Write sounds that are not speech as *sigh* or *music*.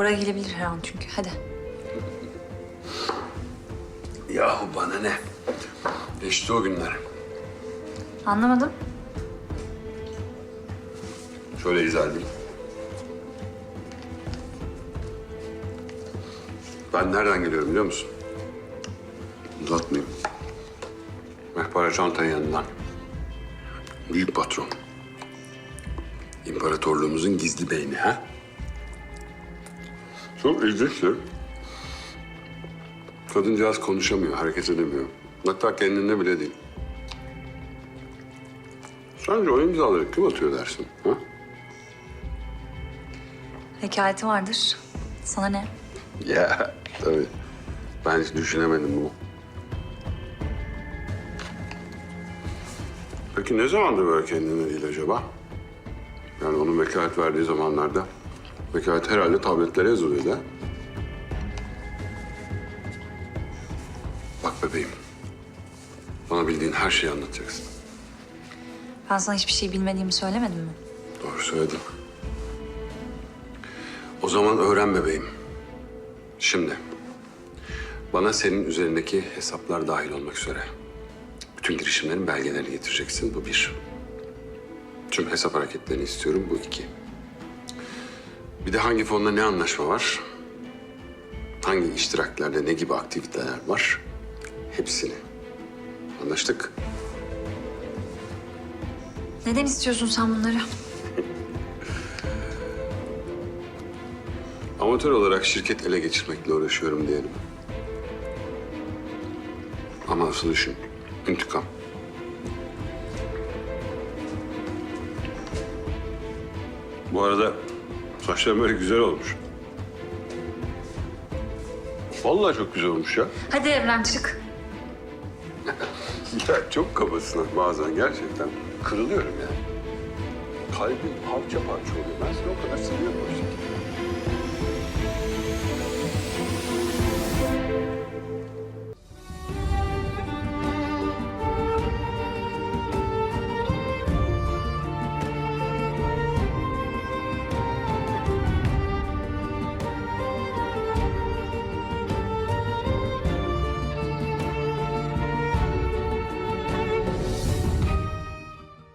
Bora gelebilir her an çünkü. Hadi. Yahu bana ne? Geçti o günler. Anlamadım. Şöyle izah edeyim. Ben nereden geliyorum biliyor musun? Uzatmayayım. Mehpare çantanın yanından. Büyük patron. İmparatorluğumuzun gizli beyni ha? Çok ilginçtir. Kadıncağız konuşamıyor, hareket edemiyor. Hatta kendinde bile değil. Sence o imzaları kim atıyor dersin? Ha? Hekayeti vardır. Sana ne? Ya tabii. Ben hiç düşünemedim bunu. Peki ne zamandır böyle kendine değil acaba? Yani onun vekalet verdiği zamanlarda. Vekalet herhalde tabletlere yazılıyordu ha? Bak bebeğim. Bana bildiğin her şeyi anlatacaksın. Ben sana hiçbir şey bilmediğimi söylemedim mi? Doğru söyledin. O zaman öğren bebeğim. Şimdi bana senin üzerindeki hesaplar dahil olmak üzere bütün girişimlerin belgelerini getireceksin. Bu bir. Tüm hesap hareketlerini istiyorum. Bu iki. Bir de hangi fonda ne anlaşma var? Hangi iştiraklerde ne gibi aktiviteler var? Hepsini. Anlaştık. Neden istiyorsun sen bunları? *laughs* Amatör olarak şirket ele geçirmekle uğraşıyorum diyelim. Ama asıl işim intikam. Bu arada saçların böyle güzel olmuş. Vallahi çok güzel olmuş ya. Hadi Evren çık. *laughs* Ya çok kabasın bazen gerçekten. Kırılıyorum yani. Kalbim parça parça oluyor. Ben seni o kadar seviyorum. ki.